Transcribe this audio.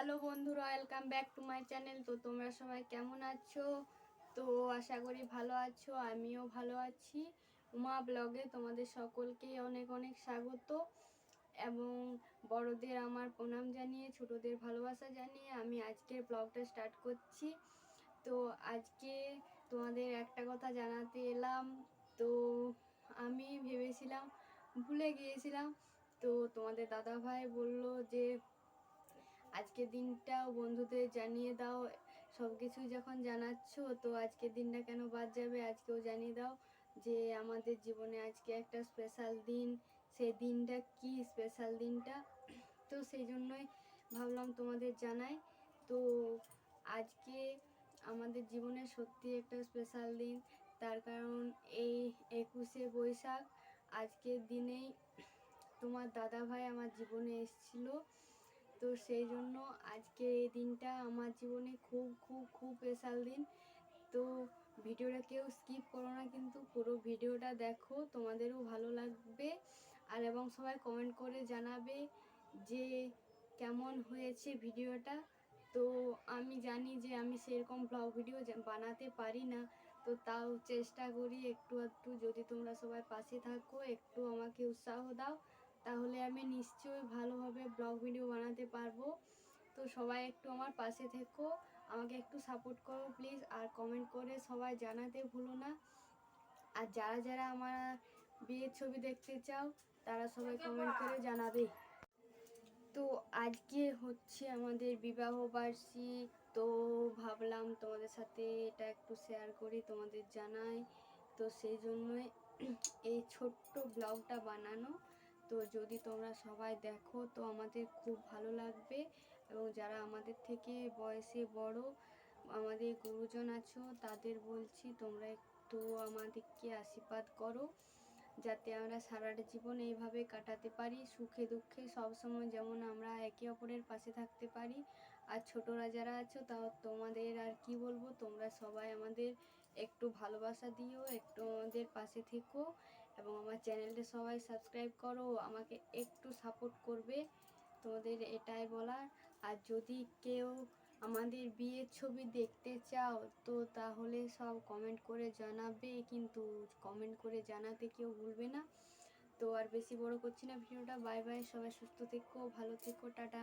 Hello বন্ধুরা welcome back to my channel তো তোমরা সবাই কেমন আছো? তো আশা করি ভালো আছো, আমিও ভালো আছি। উমা ব্লগে তোমাদের সকলকে অনেক অনেক স্বাগত। এবং বড়দের আমার প্রণাম জানিয়ে, ছোটদের ভালোবাসা জানিয়ে আমি আজকের ব্লগটা স্টার্ট করছি। তো আজকে তোমাদের একটা কথা জানাতে এলাম। তো আমি ভেবেছিলাম, ভুলে গিয়েছিলাম। তো তোমাদের দাদা ভাই বলল যে আজকের দিনটাও বন্ধুদের জানিয়ে দাও। সব কিছুই যখন জানাচ্ছ, তো আজকের দিনটা কেন বাদ যাবে? আজকেও জানিয়ে দাও যে আমাদের জীবনে আজকে একটা স্পেশাল দিন। সেই দিনটা কি স্পেশাল দিনটা? তো সেই জন্যই ভাবলাম তোমাদের জানাই। তো আজকে আমাদের জীবনে সত্যি একটা স্পেশাল দিন। তার কারণ এই একুশে বৈশাখ। আজকের দিনেই তোমার দাদা ভাই আমার জীবনে এসেছিল। তো সেই জন্য আজকে এই দিনটা আমার জীবনে খুব খুব খুব স্পেশাল দিন। তো ভিডিওটা কেউ স্কিপ করো না, কিন্তু পুরো ভিডিওটা দেখো, তোমাদেরও ভালো লাগবে। আর এবং সবাই কমেন্ট করে জানাবে যে কেমন হয়েছে ভিডিওটা। তো আমি জানি যে আমি সেরকম ব্লগ ভিডিও বানাতে পারি না। তো তাও চেষ্টা করি একটু একটু যদি তোমরা সবাই পাশে থাকো, একটু আমাকে উৎসাহ দাও। তাহলে আমি নিশ্চয়ই ভালোভাবে ব্লগ ভিডিও বানাতে পারব। তো সবাই একটু আমার পাশে থেকো আমাকে একটু সাপোর্ট করো প্লিজ আর কমেন্ট করে সবাই জানাতে ভুলো না। আর যারা যারা আমার বিয়ের ছবি দেখতে চাও তারা সবাই কমেন্ট করে জানাবে। তো আজকে হচ্ছে আমাদের বিবাহ বার্ষিক তো ভাবলাম তোমাদের সাথে এটা একটু শেয়ার করি তোমাদের জানাই। তো সেই জন্যই এই ছোট্ট ব্লগটা বানানো। তো যদি তোমরা সবাই দেখো, তো আমাদের খুব ভালো লাগবে। এবং যারা আমাদের থেকে বয়সে বড়, আমাদের গুরুজন আছো, তাদের বলছি তোমরা একটু আমাদেরকে আশীর্বাদ করো, যাতে আমরা সারাটা জীবন এইভাবে কাটাতে পারি। সুখে দুঃখে সবসময় যেমন আমরা একে অপরের পাশে থাকতে পারি। আর ছোটরা যারা আছো তা তোমাদের আর কি বলব, তোমরা সবাই আমাদের একটু ভালোবাসা দিও, একটু আমাদের পাশে থেকো। এবং আমার চ্যানেলটা সবাই সাবস্ক্রাইব করো, আমাকে একটু সাপোর্ট করবে তোমাদের এটাই বলার। আর যদি কেউ আমাদের বিয়ের ছবি দেখতে চাও, তো তাহলে সব কমেন্ট করে জানাবে, কিন্তু কমেন্ট করে জানাতে কেউ ভুলবে না। তো আর বেশি বড় করছি না ভিডিওটা। বাই বাই সবাই সুস্থ থেকো, ভালো থেকো, টাটা।